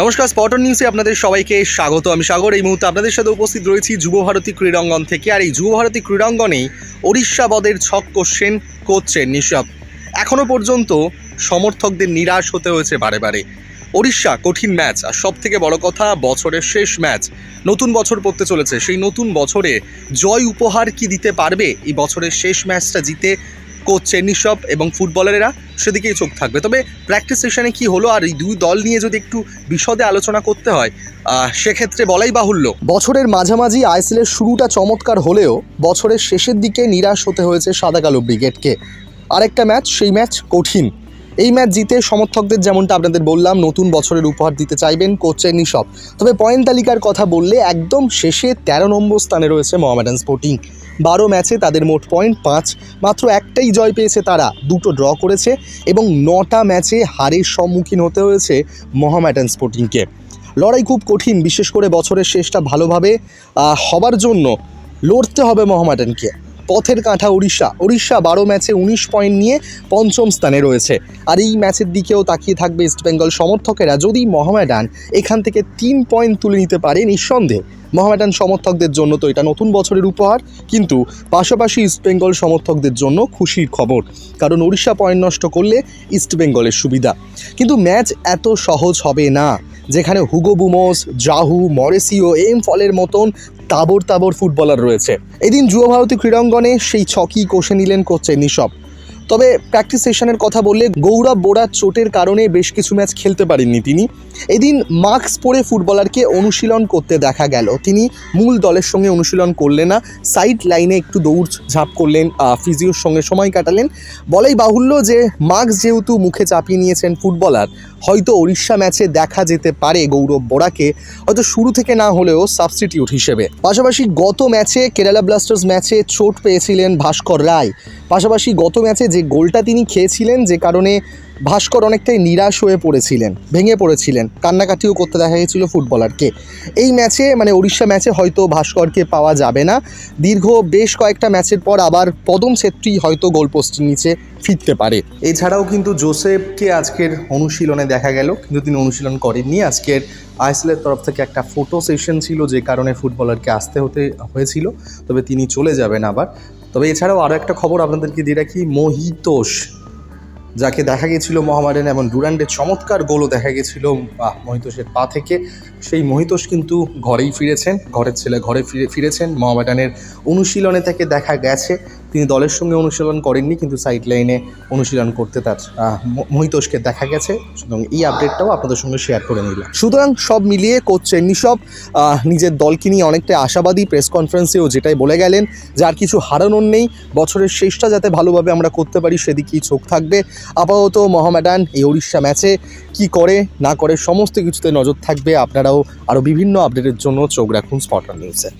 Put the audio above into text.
নমস্কার, স্পটন নিউজে আপনাদের সবাইকে স্বাগত। আমি সাগর, এই মুহূর্তে আপনাদের সাথে উপস্থিত রয়েছি যুবভারতী ক্রীড়াঙ্গন থেকে। আর এই যুবভারতী ক্রীড়াঙ্গনেই ওড়িশা বদের ছক কোশ্চেন করছেন নিশাব। এখনও পর্যন্ত সমর্থকদের নিরাশ হতে হয়েছে বারে বারে। ওড়িশা কঠিন ম্যাচ, আর সব থেকে বড় কথা, বছরের শেষ ম্যাচ। নতুন বছর পড়তে চলেছে। সেই নতুন বছরে জয় উপহার কি দিতে পারবে? এই বছরের শেষ ম্যাচটা জিতে কোচ চেন্নিসব এবং ফুটবলারেরা সেদিকেই চোখ থাকবে। তবে প্র্যাকটিস সেশনে কি হলো? আর এই দুই দল নিয়ে যদি একটু বিশদে আলোচনা করতে হয় সেক্ষেত্রে বলাই বাহুল্য। বছরের মাঝামাঝি আইএসএলের শুরুটা চমৎকার হলেও বছরের শেষের দিকে নিরাশ হতে হয়েছে সাদা কালো ব্রিগেডকে। আরেকটা ম্যাচ, সেই ম্যাচ কঠিন। এই ম্যাচ জিতে সমর্থকদের যেমনটা আপনাদের বললাম, নতুন বছরের উপহার দিতে চাইবেন কোচ চেন্নিসব তবে পয়েন্ট তালিকার কথা বললে একদম শেষে তেরো নম্বর স্থানে রয়েছে মোহামেডান স্পোর্টিং। বারো ম্যাচে তাদের মোট পয়েন্ট পাঁচ। মাত্র একটাই জয় পেয়েছে তারা, দুটো ড্র করেছে এবং নটা ম্যাচে হারের সম্মুখীন হতে হয়েছে মোহামেডান স্পোর্টিংকে। লড়াই খুব কঠিন, বিশেষ করে বছরের শেষটা ভালোভাবে হবার জন্য লড়তে হবে মোহামেডানকে পথের কাঁঠা উড়িষ্যা উড়িষ্যা বারো ম্যাচে উনিশ পয়েন্ট নিয়ে পঞ্চম স্থানে রয়েছে। আর এই ম্যাচের দিকেও তাকিয়ে থাকবে ইস্টবেঙ্গল সমর্থকেরা। যদি মোহামেডান এখান থেকে তিন পয়েন্ট তুলে নিতে পারে, নিঃসন্দেহে। মহামেডান সমর্থকদের জন্য তো এটা নতুন বছরের উপহার। কিন্তু পাশাপাশি ইস্টবেঙ্গল সমর্থকদের জন্য খুশির খবর। কারণ উড়িষ্যা পয়েন্ট নষ্ট করলে ইস্টবেঙ্গলের সুবিধা। কিন্তু ম্যাচ এত সহজ হবে না। যেখানে হুগো বুমোস, জাহু, মরেসিও, এম ফলের মতন তাবর তাবর ফুটবলার রয়েছে। এদিন যুব ভারতী ক্রীড়াঙ্গনে সেই ছকি কষে নিলেন কোচ নিশব তবে প্র্যাকটিস সেশনের কথা বললে গৌরব বোরার চোটের কারণে বেশ কিছু ম্যাচ খেলতে পারেননি তিনি। এদিন মাস্ক পরে ফুটবলারকে অনুশীলন করতে দেখা গেল। তিনি মূল দলের সঙ্গে অনুশীলন করলেন না সাইড লাইনে একটু দৌড় ঝাঁপ করলেন ফিজিওর সঙ্গে সময় কাটালেন। বলাই বাহুল্য যে মাস্ক যেহেতু মুখে চাপিয়ে নিয়েছেন ফুটবলার, হয়তো উড়িষ্যা ম্যাচে দেখা যেতে পারে গৌরব বোরাকে, হয়তো শুরু থেকে না হলেও সাবস্টিটিউট হিসেবে। পাশাপাশি গত ম্যাচে কেরালা ব্লাস্টার্স ম্যাচে চোট পেয়েছিলেন ভাস্কর রায়। পাশাপাশি গত ম্যাচে যে গোলটা তিনি খেয়েছিলেন, যে কারণে ভাস্কর অনেকটাই নিরাশ হয়ে পড়েছিলেন, ভেঙে পড়েছিলেন, কান্নাকাটিও করতে দেখা গেছিল ফুটবলারকে। এই ম্যাচে মানে উড়িষ্যা ম্যাচে হয়তো ভাস্করকে পাওয়া যাবে না। দীর্ঘ বেশ কয়েকটা ম্যাচের পর আবার পদম ছেত্রী হয়তো গোলপোস্টের নিচে ফিরতে পারে। এছাড়াও কিন্তু জোসেফকে আজকের অনুশীলনে দেখা গেল, কিন্তু তিনি অনুশীলন করেননি। আজকের আইএসএলের তরফ থেকে একটা ফটো সেশন ছিল, যে কারণে ফুটবলারকে আসতে হতে হয়েছিল, তবে তিনি চলে যাবেন আবার। তবে এছাড়াও আরও একটা খবর আপনাদেরকে দিয়ে রাখি, মোহিতোষ, যাকে দেখা গেছিল মহামারেন এবং ডুরান্ডের চমৎকার গোলও দেখা গেছিল মহিতোষের পা থেকে। সেই মহিতোষ কিন্তু ঘরেই ফিরেছেন, ঘরের ছেলে ঘরে ফিরে ফিরেছেন মহামেডানের অনুশীলনে তাকে দেখা গেছে। তিনি দলের সঙ্গে অনুশীলন করেননি, কিন্তু সাইড লাইনে অনুশীলন করতে তার মহিতোষকে দেখা গেছে। সুতরাং এই আপডেটটাও আপনাদের সঙ্গে শেয়ার করে নিলাম। সুতরাং সব মিলিয়ে কোচ চেন্নি সব নিজের দলকে নিয়ে অনেকটা আশাবাদী প্রেস কনফারেন্সেও যেটাই বলে গেলেন, যার কিছু হারানোর নেই, বছরের শেষটা যাতে ভালোভাবে আমরা করতে পারি সেদিকেই চোখ থাকবে। আপাতত মহামেডান এই উড়িষ্যা ম্যাচে কি করে, না করে, সমস্ত কিছুতে নজর থাকবে। আপনারাও আরও বিভিন্ন আপডেটের জন্য চোখ রাখুন স্পটার নিউজে